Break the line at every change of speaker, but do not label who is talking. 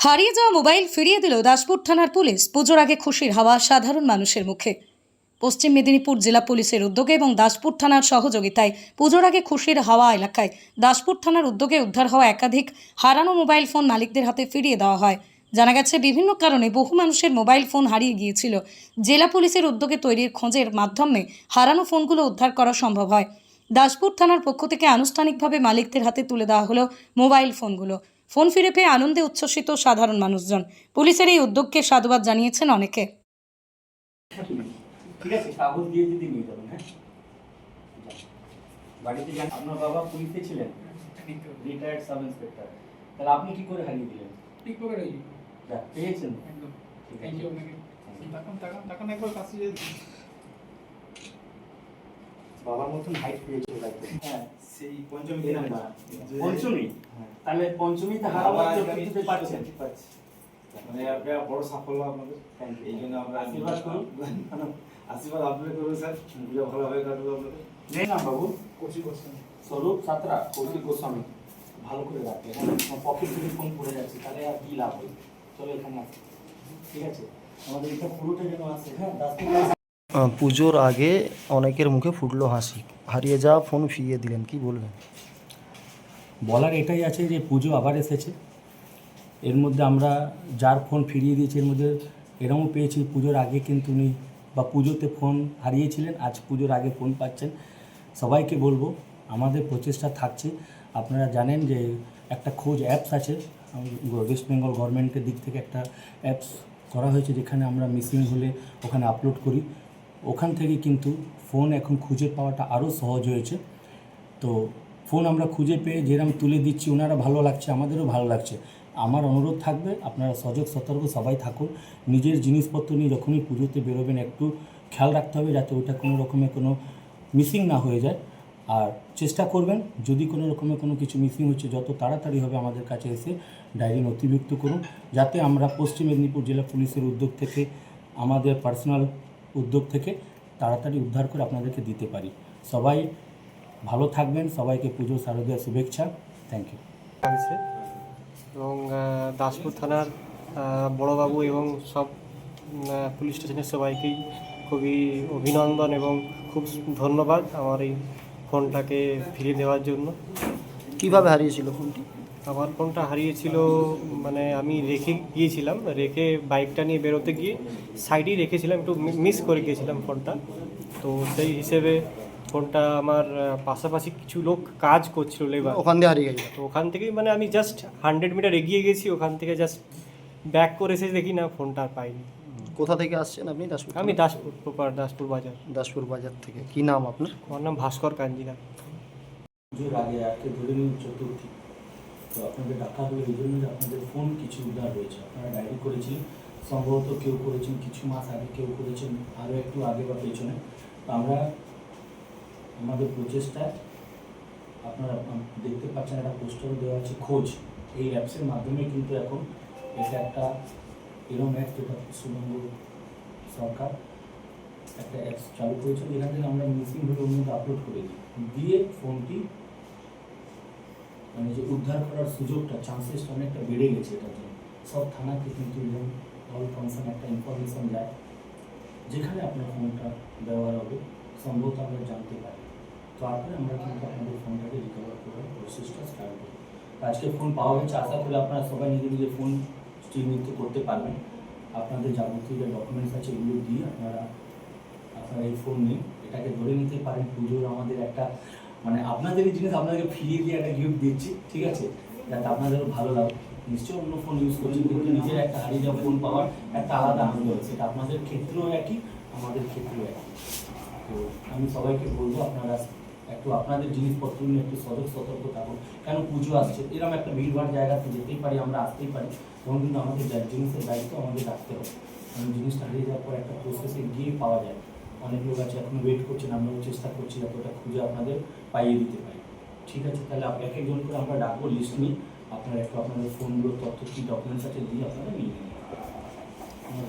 হারিয়ে যাওয়া মোবাইল ফিরিয়ে দিল দাসপুর থানার পুলিশ। পুজোর আগে খুশির হাওয়া সাধারণ মানুষের মুখে। পশ্চিম মেদিনীপুর জেলা পুলিশের উদ্যোগে এবং দাসপুর থানার সহযোগিতায় পুজোর আগে খুশির হাওয়া এলাকায় দাসপুর থানার উদ্যোগে উদ্ধার হওয়া একাধিক হারানো মোবাইল ফোন মালিকদের হাতে ফিরিয়ে দেওয়া হয়। জানা গেছে, বিভিন্ন কারণে বহু মানুষের মোবাইল ফোন হারিয়ে গিয়েছিল। জেলা পুলিশের উদ্যোগে তৈরির খোঁজের মাধ্যমে হারানো ফোনগুলো উদ্ধার করা সম্ভব হয়। দাসপুর থানার পক্ষ থেকে আনুষ্ঠানিকভাবে মালিকদের হাতে তুলে দেওয়া হলো মোবাইল ফোনগুলো। ফোন ফিরে পেয়ে আনন্দে উচ্ছ্বসিত সাধারণ মানুষজন। পুলিশের এই উদ্যোগকে সাধুবাদ জানিয়েছেন অনেকে।
ঠিক আছে কাগজ দিয়ে যদি নিয়ে যাবেন হ্যাঁ? বাড়িতে যান আপনার বাবা পুলিশে ছিলেন রিটায়ার্ড সাব ইন্সপেক্টর তাহলে আপনি কি করে হারিয়ে দিলেন?
ঠিক পকেটে
পেয়েছেন।
একদম।
ঠিক
থ্যাংক ইউ আপনাকে। তাকান তাকান তাকান একবার কাছে
বাবার মতন হাইট পেয়েছিল তাইতো
হ্যাঁ
সেই পঞ্চমী।
পঞ্চমী? তাহলে পঞ্চমীতে হারাবার চতুর্থীতে পাচ্ছেন
মানে একটা বড় সাফল্য আপনাদের। এই জন্য আমরা
আশীর্বাদ করুন।
আশীর্বাদ আপনাদের করুন স্যার। পুজো ভালোভাবে কাটলো আপনাদের।
নেই না বাবু?
কোচিং করছেন
স্বরূপ সাতরা কৌশিক গোস্বামী। ভালো করে রাখবে পকেট থেকে ফোন পড়ে যাচ্ছে তাহলে আর কি লাভ হবে চলো এখানে আসো। ঠিক আছে? আমাদের এটা পুরোটা যেন আসে হ্যাঁ
পুজোর আগে অনেকের মুখে ফুটলো হাসি। হারিয়ে যাওয়া ফোন ফিরিয়ে দিলেন, কি বলবেন?
বলার এটাই আছে যে পুজো আবার এসেছে। এর মধ্যে আমরা যার ফোন ফিরিয়ে দিয়েছি, এর মধ্যে এরকমও পেয়েছি, পুজোর আগে কিন্তু উনি বা পুজোতে ফোন হারিয়েছিলেন, আজ পুজোর আগে ফোন পাচ্ছেন। সবাইকে বলব, আমাদের প্রচেষ্টা থাকছে। আপনারা জানেন যে একটা খোঁজ অ্যাপস আছে ওয়েস্ট বেঙ্গল গভর্নমেন্টের দিক থেকে একটা অ্যাপস করা হয়েছে, যেখানে আমরা মিসিং হলে ওখানে আপলোড করি। ওখান থেকে কিন্তু ফোন এখন খুঁজে পাওয়াটা আরও সহজ হয়েছে। তো ফোন আমরা খুঁজে পেয়ে যেরকম তুলে দিচ্ছি, ওনারা ভালো লাগছে, আমাদেরও ভালো লাগছে। আমার অনুরোধ থাকবে, আপনারা সজাগ, সতর্ক সবাই থাকুন। নিজের জিনিসপত্র নিয়ে যখনই পুজোতে বেরোবেন, একটু খেয়াল রাখতে হবে যাতে ওটা কোনো রকমের কোনো মিসিং না হয়ে যায়। আর চেষ্টা করবেন, যদি কোনো রকমের কোনো কিছু মিসিং হচ্ছে, যত তাড়াতাড়ি হবে আমাদের কাছে এসে ডায়েরি নথিভুক্ত করুন। যাতে আমরা পশ্চিম মেদিনীপুর জেলা পুলিশের উদ্যোগ থেকে আমাদের পার্সোনাল উদ্যোগ থেকে তাড়াতাড়ি উদ্ধার করে আপনাদেরকে দিতে পারি। সবাই ভালো থাকবেন, সবাইকে পুজো শারদীয় শুভেচ্ছা। থ্যাংক ইউ
এবং দাসপুর থানার বড়বাবু এবং সব পুলিশ স্টেশনের সবাইকেই খুবই অভিনন্দন এবং খুব ধন্যবাদ আমার এই ফোনটাকে ফিরিয়ে দেওয়ার জন্য।
কীভাবে হারিয়েছিল ফোনটি?
আমার ফোনটা হারিয়েছিল মানে আমি রেখে গিয়েছিলাম রেখে বাইকটা নিয়ে বেরোতে গিয়ে সাইডেই রেখেছিলাম একটু মিস করে গিয়েছিলাম ফোনটা তো সেই হিসেবে ফোনটা আমার পাশাপাশি কিছু লোক কাজ করছিল লেবার
ওখান থেকে হারিয়ে গেছে।
তো ওখান থেকেই মানে আমি জাস্ট হান্ড্রেড মিটার এগিয়ে গেছি ওখান থেকে জাস্ট ব্যাক করে এসে দেখি না ফোনটা আর পাইনি।
কোথা থেকে আসছেন আপনি? দাসপুর
আমি দাসপুর প্রপার দাসপুর বাজার।
দাসপুর বাজার থেকে। কি নাম আপনার?
আমার নাম ভাস্কর কাঞ্জিলা
পুজোর আগে আজকে ধরে নিন চতুর্থী। তো আপনাদের ডাকা হলো এই জন্য আপনাদের ফোন কিছু উদ্ধার হয়েছে আপনারা ডায়েরি করেছিলেন সম্ভবত কেউ করেছেন, কিছু মাস আগে কেউ করেছেন আরও একটু আগে বা পেছনে। তো আমরা, আমাদের প্রচেষ্টায় আপনারা দেখতে পাচ্ছেন একটা পোস্টারও দেওয়া আছে, খোঁজ। এই অ্যাপসের মাধ্যমে কিন্তু এখন এটা একটা এরম অ্যাপ যেটা পশ্চিমবঙ্গ সরকার একটা অ্যাপস চালু করেছে, যেখান থেকে আমরা মিসিং হলে মধ্যে আপলোড করে দিই। দিয়ে ফোনটি মানে যে উদ্ধার করার সুযোগটা চান্সেসটা অনেকটা বেড়ে গেছে এটার জন্য। সব থানাকে কিন্তু এরকম অল কনসার্ন একটা ইনফরমেশন যায় যেখানে আপনার ফোনটা ব্যবহার হবে, সম্ভবত আমরা জানতে পারি। তারপরে আমরা কিন্তু আপনাদের ফোনটাকে রিকভার করার প্রসেসটা স্টার্ট করি আজকে ফোন পাওয়া গেছে, আশা করি আপনারা সবাই নিজের নিজের ফোন চিহ্নিত করতে পারবেন। আপনাদের যাবতীয় যে ডকুমেন্টস আছে, এগুলো দিয়ে আপনারা আপনারা এই ফোন নিন এটাকে ধরে নিতে পারেন। পুজোর আমাদের একটা মানে আপনাদেরই জিনিস আপনাদেরকে ফিরিয়ে দিয়ে একটা গিফট দিচ্ছি, ঠিক আছে? যাতে আপনাদেরও ভালো লাগে নিশ্চয়ই অন্য ফোন ইউজ করছেন, কিন্তু নিজের একটা হারিয়ে যাওয়া ফোন পাওয়ার একটা আলাদা আনন্দ আছে সেটা আপনাদের ক্ষেত্রেও একই, আমাদের ক্ষেত্রেও একই। তো আমি সবাইকে বলব, আপনারা একটু আপনাদের জিনিসপত্র নিয়ে একটু সতর্ক সতর্ক থাকুন। কেন পুজো আসছে? এরকম একটা ভিড়ভাড় জায়গাতে যেতেই পারি, আমরা আসতেই পারি। তখন কিন্তু আমাদের জিনিসের দায়িত্ব আমাদের রাখতে হবে। কারণ জিনিসটা হারিয়ে যাওয়ার পর একটা প্রসেসে গিয়ে পাওয়া যায়। অনেক লোক আছে, এখন ওয়েট করছেন, আমরাও চেষ্টা করছি যাতে ওটা খুঁজে আপনাদের পাইয়ে দিতে পারি। ঠিক আছে, তাহলে এক একজন করে আমরা ডাকবো লিস্ট নিই আপনারা একটু আপনাদের ফোনগুলো তথ্য কী ডকুমেন্টস আছে, দিয়ে আপনারা নিয়ে নিন